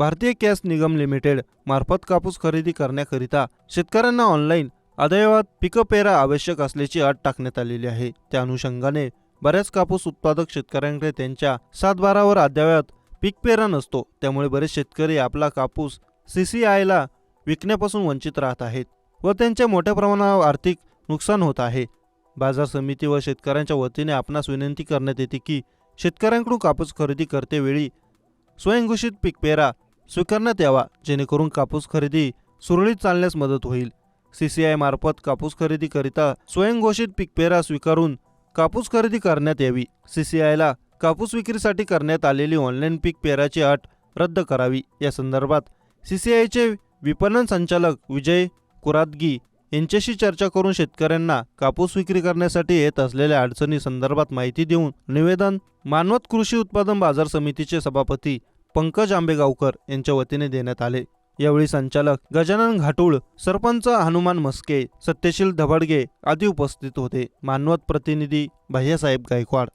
भारतीय गॅस निगम लिमिटेड मार्फत कापूस खरेदी करण्याकरिता शेतकऱ्यांना ऑनलाईन अद्ययावत पिकपेरा आवश्यक असल्याची अट टाकण्यात आलेली आहे. त्या अनुषंगाने बऱ्याच कापूस उत्पादक शेतकऱ्यांकडे त्यांच्या सातबारावर अद्ययावत पीकपेरा नसतो. त्यामुळे बरेच शेतकरी आपला कापूस सी सी आयला विकण्यापासून वंचित राहत आहेत व त्यांच्या मोठ्या प्रमाणावर आर्थिक नुकसान होत आहे. बाजार समिती व शेतकऱ्यांच्या वतीने आपणास विनंती करण्यात येते की शेतकऱ्यांकडून कापूस खरेदी करतेवेळी स्वयंघोषित पीकपेरा स्वीकारण्यात यावा जेणेकरून कापूस खरेदी सुरळीत चालण्यास मदत होईल. सी सी आय मार्फत कापूस खरेदीकरिता स्वयंघोषित पीकपेरा स्वीकारून कापूस खरेदी करण्यात यावी. सी सी आयला कापूस विक्रीसाठी करण्यात आलेली ऑनलाईन पीक पेराची अट रद्द करावी. या संदर्भात सी सी आयचे विपणन संचालक विजय कुरादगी यांच्याशी चर्चा करून शेतकऱ्यांना कापूस विक्री करण्यासाठी येत असलेल्या अडचणी संदर्भात माहिती देऊन निवेदन मानवत कृषी उत्पादन बाजार समितीचे सभापती पंकज आंबेगावकर यांच्या वतीने देण्यात आले. यावेळी संचालक गजानन घाटुळ सरपंच हनुमान मस्के सत्यशील धबडगे आदी उपस्थित होते. मानवत प्रतिनिधी भैयासाहेब गायकवाड.